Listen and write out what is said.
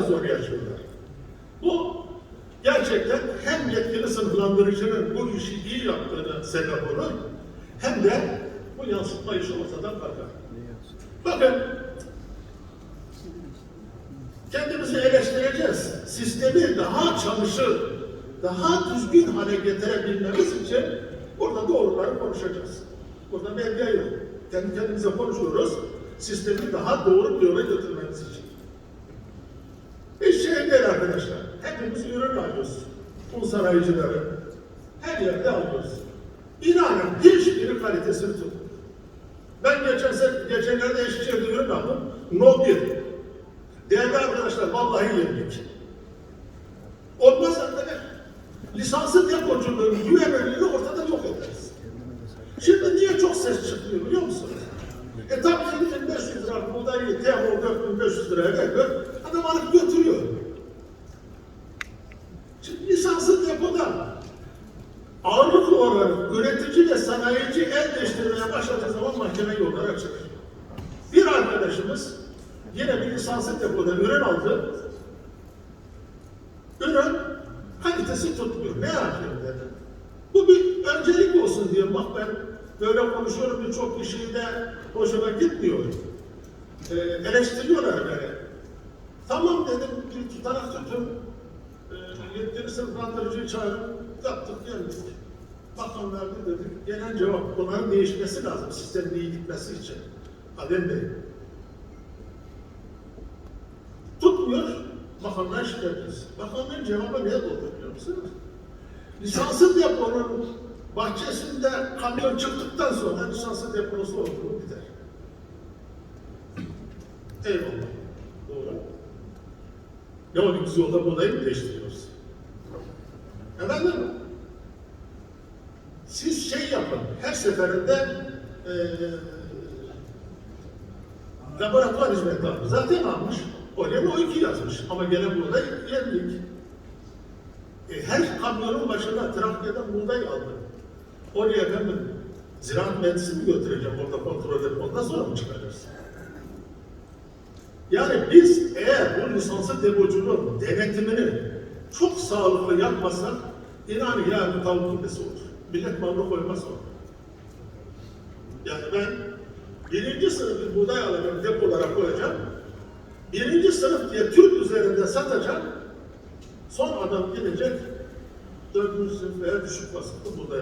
zor yaşıyorlar. Bu gerçekten hem yetkili sınıflandırıcının bu işi iyi yaptığını sebep olur, hem de bu yansıtma işi ortadan kalkar. Bakın, kendimizi eleştireceğiz. Sistemi daha çalışır, daha düzgün hale getirebilmemiz için burada doğruları konuşacağız. Burada medya yok. Kendi kendimize konuşuyoruz. Sistemi daha doğru bir yola götürmemiz için. Arkadaşlar. Hepimiz ürün alıyoruz. Un sanayicileri. Her yerde alıyoruz. İnanın hiçbiri kalitesini tutmuyor. Ben geçen sene, geçenlerde Eskişehir'de ürün aldım. No 1. Değerli arkadaşlar vallahi yendik. Olmaz arkadaş. Lisanslı depocuların güvenilirliğini ortada yok ederiz. Şimdi niye çok ses çıkıyor biliyor musunuz? E tabii 7500 lira buğdayı TMO 4500 liraya veriyor. Adam alıp götürüyor. Şimdi lisanslı depoda ağırlık olarak üretici ve sanayici el değiştirmeye başladığı zaman mahkeme yollara çıkıyor. Bir arkadaşımız yine bir lisanslı depoda ürün aldı. Ürün kalitesi tutmuyor. Ne yapayım dedi. Bu bir öncelik olsun diye bak ben böyle konuşuyorum birçok kişiyi de hoşuma gitmiyor. Ee, eleştiriyorlar beni. Tamam dedim bir tutanak tutun. Ee, yetkili sınıflandırıcıyı çağırın. Yaptık geldik. Bakan verdi dedik. Gelen cevap bunların değişmesi lazım sistemin iyi gitmesi için. Adem Bey. Tutmuyor. Bakanlar şikayetiz. Bakanların cevabı ne oldu biliyor musunuz? Lisanslı deponun bahçesinde kamyon çıktıktan sonra lisanslı deposu olduğu biter. Eyvallah. Doğru. Ne oldu biz yolda buğdayı mı değiştiriyoruz? Efendim? Seferinde eee laboratuvar hizmeti almış. Zaten almış. Oraya o iki yazmış. Ama gene burada yendik. E, her kamyonun başına Trakya'dan buğday aldım. Oraya efendim ziraat mühendisi mi götüreceğim orada kontrol edip ondan sonra mı çıkarırız? Yani biz eğer bu lisanslı depocunun denetimini çok sağlıklı yapmasak inan yarın tavuk kümesi olur. Millet malını koymaz olur. Yani ben birinci sınıf bir buğday alacağım depolara koyacağım. Birinci sınıf diye Türk üzerinde satacağım. Son adam gidecek dördüncü sınıf veya düşük vasıflı buğday